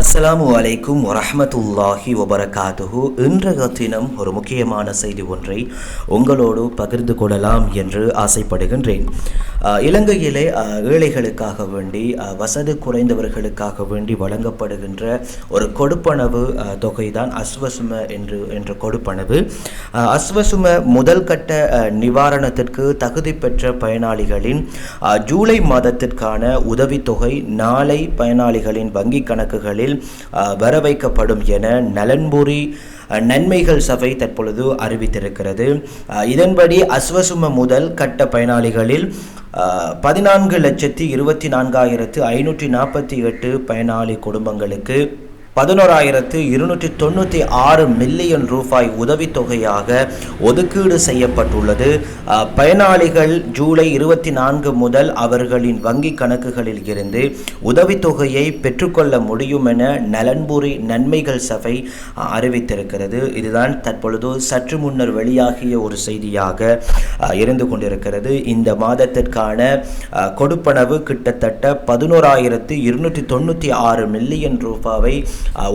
அஸ்ஸலாமு அலைக்கும் வரஹ்மத்துல்லாஹி வபரகாத்துஹு. இன்றைய தினம் ஒரு முக்கியமான செய்தி ஒன்றை உங்களோடு பகிர்ந்து கொள்ளலாம் என்று ஆசைப்படுகின்றேன். இலங்கையிலே ஏழைகளுக்காக வேண்டி வசதி குறைந்தவர்களுக்காக வேண்டி வழங்கப்படுகின்ற ஒரு கொடுப்பனவு தொகை தொகைதான் அஸ்வசும என்று என்ற கொடுப்பனவு. அஸ்வசும முதல் கட்ட நிவாரணத்திற்கு தகுதி பெற்ற பயனாளிகளின் ஜூலை மாதத்திற்கான உதவித்தொகை நாளை பயனாளிகளின் வங்கி கணக்குகளில் நாட்களில் வர வைக்கப்படும் என நலன்புரி நன்மைகள் சபை தற்பொழுது அறிவித்திருக்கிறது. இதன்படி அஸ்வசும முதல் கட்ட பயனாளிகளில் பதினான்கு லட்சத்தி இருபத்தி நான்காயிரத்து ஐநூற்றி நாற்பத்தி எட்டு பயனாளி குடும்பங்களுக்கு பதினோராயிரத்து இருநூற்றி தொண்ணூற்றி ஆறு மில்லியன் ரூபாய் உதவித்தொகையாக ஒதுக்கீடு செய்யப்பட்டுள்ளது. பயனாளிகள் ஜூலை இருபத்தி நான்கு முதல் அவர்களின் வங்கி கணக்குகளில் இருந்து உதவித்தொகையை பெற்றுக்கொள்ள முடியும் என நலன்புரி நன்மைகள் சபை அறிவித்திருக்கிறது. இதுதான் தற்பொழுது சற்று முன்னர் வெளியாகிய ஒரு செய்தியாக இருந்து கொண்டிருக்கிறது. இந்த மாதத்திற்கான கொடுப்பனவு கிட்டத்தட்ட பதினோராயிரத்து இருநூற்றி தொண்ணூற்றி ஆறு மில்லியன் ரூபாவை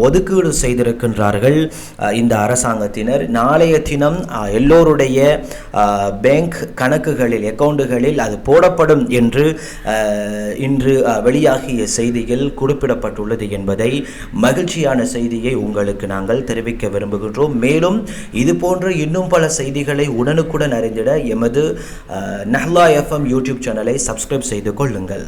ஒதுக்கீடு செய்திருக்கின்றார்கள். இந்த அரசாங்கத்தினர். நாளைய தினம் எல்லோருடைய பேங்க் கணக்குகளில் அக்கவுண்டுகளில் அது போடப்படும் என்று இன்று வெளியாகிய செய்தியில் குறிப்பிடப்பட்டுள்ளது என்பதை மகிழ்ச்சியான செய்தியை உங்களுக்கு நாங்கள் தெரிவிக்க விரும்புகின்றோம். மேலும் இது போன்ற இன்னும் பல செய்திகளை உடனுக்குடன் அறிந்திட எமது நஹ்லா எஃப்எம் யூடியூப் சேனலை சப்ஸ்கிரைப் செய்து கொள்ளுங்கள்.